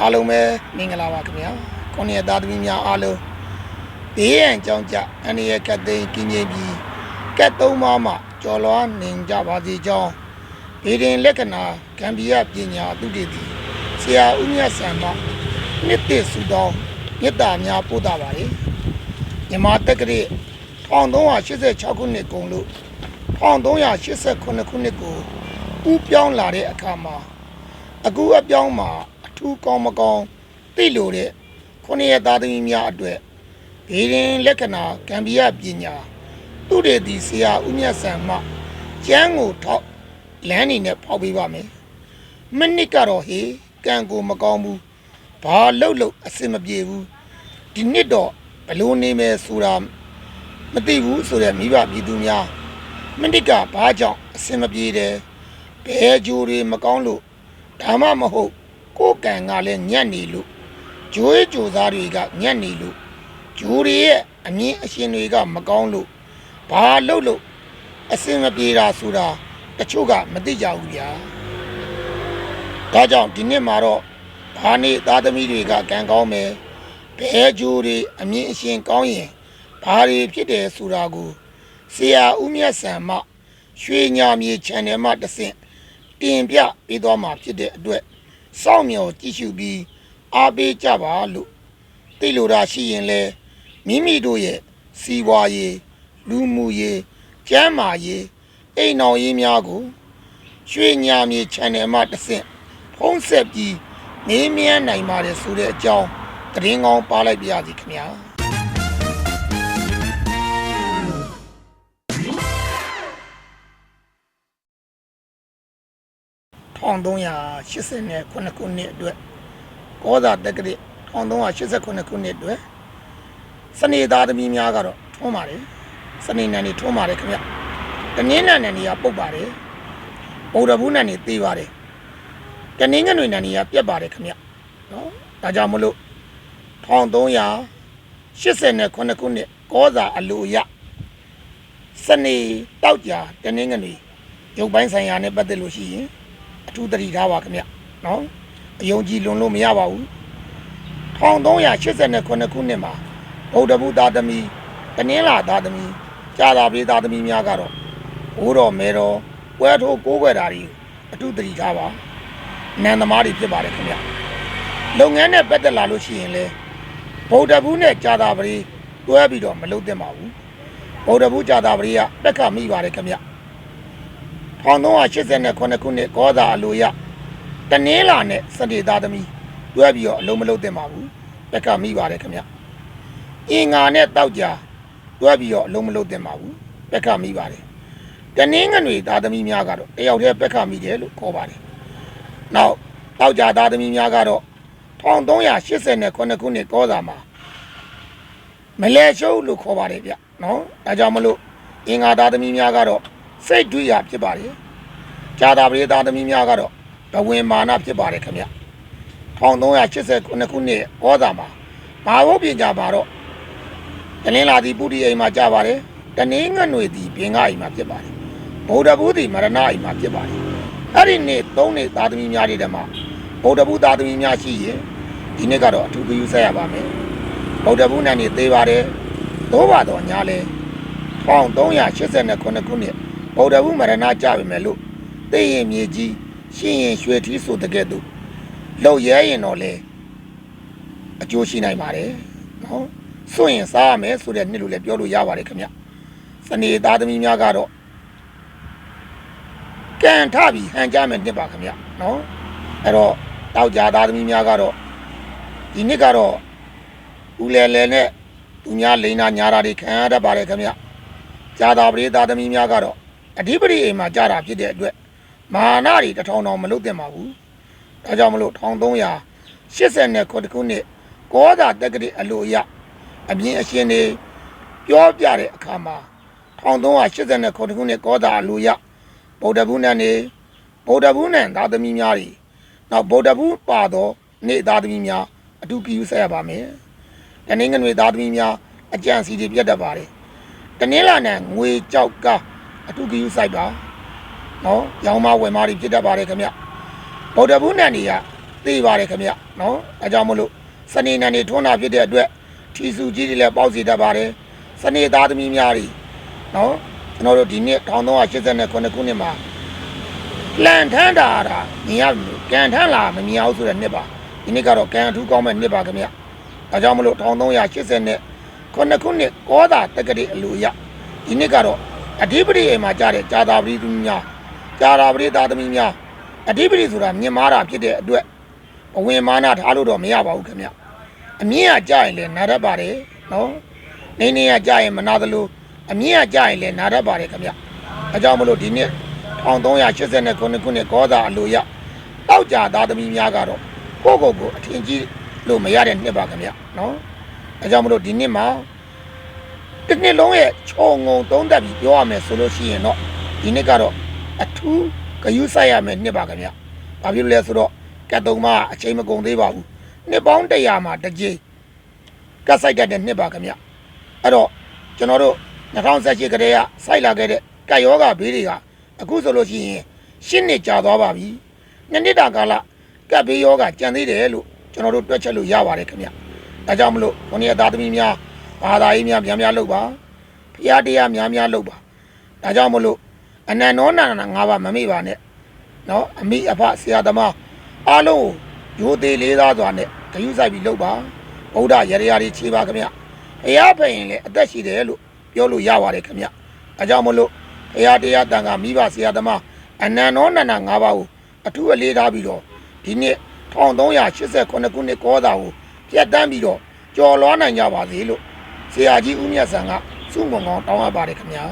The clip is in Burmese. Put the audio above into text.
အားလုံးပဲမင်္ဂလာပါခင်ဗျာခုနှစ်သားသမီးများအားလုံးဘေးရန်ကြောင်းကြအန္တရာယ်ကတ်သိမ်းကင်းကျင်းပြီးကတ်သုံးပါးမှကျော်လွှားနိုင်ကြပါစေကြောင်းဗေဒင်လက္ခဏာကံပြရပညာသူတည်သည်ဆရာဦးမြတ်ဆံမနှစ်သက်စုတောင်းမေတ္တာများပို့တာပါလေမြန်မာတက္ကရာ1386ခုနှစ်ကုန်လို့1389ခုနှစ်ကိုဥပြောင်းလာတဲ့အခါမှာအခုအပြောင်းမှာအ ထူးကောင်းမကောင်းသိလို့တဲ့ခုနှစ်ရက်သားသမီးများအတွက်ဘေးရင်လက္ခဏာကံပြရပညာသူတွေဒီဆရာဦးမြတ်ဆန်မှကျမ်းကိုထောက်လမ်းနေနဲ့ဖောက်ပေးပါမယ်မနစ်ကတော့ဟေးကံကိုမကောင်းဘူးဘာလှုပ်လို့အစင်မပြေဘူးဒီနှစ်တော့ဘလို့နေမယ်ဆိုတာမသိဘူးဆိုတဲ့မိဘပြည်သူများမနစ်ကဘာကြောင့်အစင်မပြေတယ်ဘယ်ဂျိုတွေမကောင်းလို့ဒါမှမဟုတ် ကိုယ်ကံကလည်းညံ့နေလို့ဂျိုးရဲ့ကြိုစားတွေကညံ့နေလို့ဂျိုးတွေရဲ့အမြင့်အရှင်တွေက မကောင်းလို့ဘာလို့လို့အစင်မပြေတာဆိုတာတချို့ကမသိကြဘူးဗျာဒါကြောင့်ဒီနှစ်မှာတော့ဘာနေသားသမီးတွေကကံကောင်းမယ်ဘဲဂျိုးတွေအမြင့်အရှင်ကောင်းရင်ဘာတွေဖြစ်တယ်ဆိုတာကိုဆရာဦးမြတ်ဆံမရွှေညာမြေ channel မှာတစ်ဆင့်တင်ပြပေးသွားမှာဖြစ်တဲ့အတွက် စောင့်မျှော်ကြည့်ရှုပြီးအားပေးကြပါလို့သိလိုတာရှိရင်လဲမိမိတို့ရဲ့စီးပွားရေးလူမှုရေးကျန်းမာရေးအိမ်အောင်ရေးများကိုရွှေညာမြေ channel မှာတစ်ဆင့်ဖုံးဆက်ပြီးမေးမြန်းနိုင်ပါတယ်ဆိုတဲ့အကြောင်းသတင်းကောင်းပါလိုက်ပါရစီခင်ဗျာ 1389ခုနှစ်အတွက်ကောသာတက္ကရာ1389ခုနှစ်အတွက်စနေသားသမီးများကတော့ထွန်းပါတယ်စနေနံနေထွန်းပါတယ်ခင်ဗျတနင်္လာနံနေကပုတ်ပါတယ်ဗုဒ္ဓဘူးနံနေသေးပါတယ်တနင်္ဂနွေနံနေကပြက်ပါတယ်ခင်ဗျနော်ဒါကြောင့်မလို့1389ခုနှစ်ကောသာအလိုရစနေတောက်ကြတနင်္ဂနွေရုပ်ပိုင်းဆိုင်ရာနဲ့ပတ်သက်လို့ရှိရင်အ ထူးသတိထားပါခင်ဗျနော်အယုံကြည်လွန်လို့မရပါဘူး1389ခုနှစ်မှာဗုဒ္ဓဘုသားသမီးတနင်္လာသားသမီးကြာသာပြေးသားသမီးများကတော့ဘိုးတော်မဲတော်ပွဲထိုးကိုးကွယ်တာတွေအထူးသတိထားပါနန္သမားတွေဖြစ်ပါတယ်ခင်ဗျလုပ်ငန်းနဲ့ပတ်သက်လာလို့ရှိရင်လေဗုဒ္ဓဘုနဲ့ကြာသာပရိတွဲပြီးတော့မလုပ်သင့်ပါဘူးဗုဒ္ဓဘုကြာသာပရိကပက်ကမိပါတယ်ခင်ဗျ 1389ခုနှစ်ကောသာအလိုရတနင်္လာနဲ့စတေသားသမီးတွဲပြီးတော့အလုံးမလုံးတင်ပါဘူးဘက်ကမိပါတယ်ခင်ဗျအင်္ဂါနဲ့တောက်ကြတွဲပြီးတော့အလုံးမလုံးတင်ပါဘူးဘက်ကမိပါတယ်တနင်္ဂနွေသားသမီးများကတော့တယောက်တည်းဘက်ကမိတယ်လို့ခေါ်ပါတယ်နောက်တောက်ကြသားသမီးများကတော့1389ခုနှစ်ကောသာမှာမလဲရှုပ်လို့ခေါ်ပါတယ်ဗျနော်ဒါကြောင့်မလို့အင်္ဂါသားသမီးများကတော့ စိတ်တွေ့ရဖြစ်ပါတယ်။ကြာတာပရိသတ်သမီးများကတော့ဘဝင်မာနဖြစ်ပါတယ်ခင်ဗျ။1389ခုနှစ်ဩဇာမှာဘာဘုပြင်ကြပါတော့တလင်းလာသည်ပုရိအိမ်မှာကြပါတယ်။တနင်းငွေသည်ပြင်ကအိမ်မှာဖြစ်ပါတယ်။ဗုဒ္ဓဘုသည်မရဏအိမ်မှာဖြစ်ပါတယ်။အဲ့ဒီနေ့သုံးနေ့သားသမီးများတွေတည်းမှာဗုဒ္ဓဘုသားသမီးများရှိရင်ဒီနေ့ကတော့အထူးဂရုစိုက်ရပါမယ်။ဗုဒ္ဓဘုနဲ့နေသေးပါတယ်။သို့ပါတော့ညာလဲ1389ခုနှစ် ဗုဒ္ဓဘုမရဏကြပြီမဲ့လို့သိရင်မြေကြီးရှင်းရင်ရွှေထီးဆိုတဲ့ကဲ့သို့လောက်ရဲရင်တော့လေအကျိုးရှိနိုင်ပါတယ်နော်စွန့်ရင်စားရမယ်ဆိုတဲ့နှစ်လို့လည်းပြောလို့ရပါတယ်ခင်ဗျစနေသားသမီးများကတော့ကံထပြီးဟန်ကြမယ်နှစ်ပါခင်ဗျနော်အဲ့တော့တောက်ကြသားသမီးများကတော့ဒီနှစ်ကတော့ဦးလဲလဲနဲ့သူများလိန်နာညာတာတွေခံရတတ်ပါတယ်ခင်ဗျဇာတာပရိသတ်သမီးများကတော့ အဓိပတိအိမ်မှာကြာတာဖြစ်တဲ့အတွက်မာနတွေတထောင်တောင်မလုပ်သင့်ပါဘူး။ဒါကြောင့်မလို့1380ခုခုနှစ်ကောသာတက္ကတိအလိုအရအမြင်အရှင်တွေပြောပြတဲ့အခါမှာ1380ခုခုနှစ်ကောသာအလိုအရဗုဒ္ဓဘုနဲ့နေဗုဒ္ဓဘုနဲ့သာသမီများတွေနောက်ဗုဒ္ဓဘုပါသောနေသားသမီးများအထူးကြည့်ဆက်ရပါမယ်။တနင်္ဂနွေသားသမီးများအကြံစီတွေပြတ်တတ်ပါတယ်။တနင်္လာနဲ့ငွေကြောက်ကား အထုကယူဆိုင်ပါနော်ရောင်းမဝယ်မတွေဖြစ်တတ်ပါတယ်ခင်ဗျဗုဒ္ဓဘုနဲ့နေကသိပါတယ်ခင်ဗျနော်အဲကြောင့်မလို့စနေနေ့နေထွန်းတာဖြစ်တဲ့အတွက်ထီစုကြီးတွေလည်းပေါက်စီတတ်ပါတယ်စနေသားသမီးများတွေနော်ကျွန်တော်တို့ဒီနှစ်1389ခုနှစ်မှာလန်ထန်းတာတာမြင်ရကန်ထန်းလာမမြင်အောင်ဆိုတဲ့နှစ်ပါဒီနှစ်ကတော့ကန်အထူးကောင်းမဲ့နှစ်ပါခင်ဗျအဲကြောင့်မလို့1380နဲ့ခုနှစ်ခုနှစ်ကောသာတက္ကတိအလူရဒီနှစ်ကတော့ အဓိပတိအိမ်မှာကြားတဲ့ဂျာတာပရိသမီးများဂျာတာပရိသားသမီးများအဓိပတိဆိုတာမြင်မာတာဖြစ်တဲ့အတွက်အဝင်မာနထားလို့တော့မရပါဘူးခင်ဗျအမြင့်ကကြရင်လည်းနားတတ်ပါတယ်နော်နေနေကကြရင်မနာသလိုအမြင့်ကကြရင်လည်းနားတတ်ပါတယ်ခင်ဗျအကြောင်းမလို့ဒီနှစ်1389ခုနှစ်ကောသာအလိုရတောက်ကြသားသမီးများကတော့ကိုယ့်ကိုယ်ကိုအထင်ကြီးလို့မရတဲ့နှစ်ပါခင်ဗျနော်အကြောင်းမလို့ဒီနှစ်မှာ တစ်နှစ်လုံးရဲ့ခြုံငုံသုံးသက်ပြီးပြောရမယ်ဆိုလို့ရှိရင်တော့ဒီနှစ်ကတော့အထူးဂယုစိုက်ရမယ်နှစ်ပါခင်ဗျဘာဖြစ်လို့လဲဆိုတော့ကတ်တုံးမအချိန်မကုန်သေးပါဘူးနှစ်ပေါင်း100မှာတစ်ကြိမ်ကတ်ဆိုင်တတ်တဲ့နှစ်ပါခင်ဗျအဲ့တော့ကျွန်တော်တို့2018ကတည်းကစိုက်လာခဲ့တဲ့ကတ်ယောဂဘေးတွေကအခုဆိုလို့ရှိရင်ရှင်းနှစ်ကြာသွားပါပြီနှစ်နှစ်တာကာလကတ်ဘေးယောဂကြံသေးတယ်လို့ကျွန်တော်တို့တွက်ချက်လို့ရပါတယ်ခင်ဗျဒါကြောင့်မလို့ခொနည်းသားသမီးများ ဘာသာရေးများများများလုပ်ပါဖရာတရားများများလုပ်ပါဒါကြောင့်မလို့အနန္တောနာနာ၅ပါးမမေ့ပါနဲ့နော်အမိအဖဆရာသမားအားလုံးကိုရိုသေလေးသားစွာနဲ့ဂယုစိုက်ပြီးလုပ်ပါဗုဒ္ဓရရရာတွေခြေပါခင်ဗျဘုရားဖရင်လည်းအသက်ရှိတယ်လို့ပြောလို့ရပါတယ်ခင်ဗျအဲကြောင့်မလို့ဘုရားတရားတန်ခါမိဘဆရာသမားအနန္တောနန္ဒ၅ပါးကိုအထူးအလေးထားပြီးတော့ဒီနှစ်1389ခုနှစ်ကောသာကိုပြတ်တန်းပြီးတော့ကြော်လွားနိုင်ကြပါစေလို့ ဆရာကြီးဦးမြတ်ဆန်ကစုမုံကောင်းတောင်းအပ်ပါတယ်ခင်ဗျာ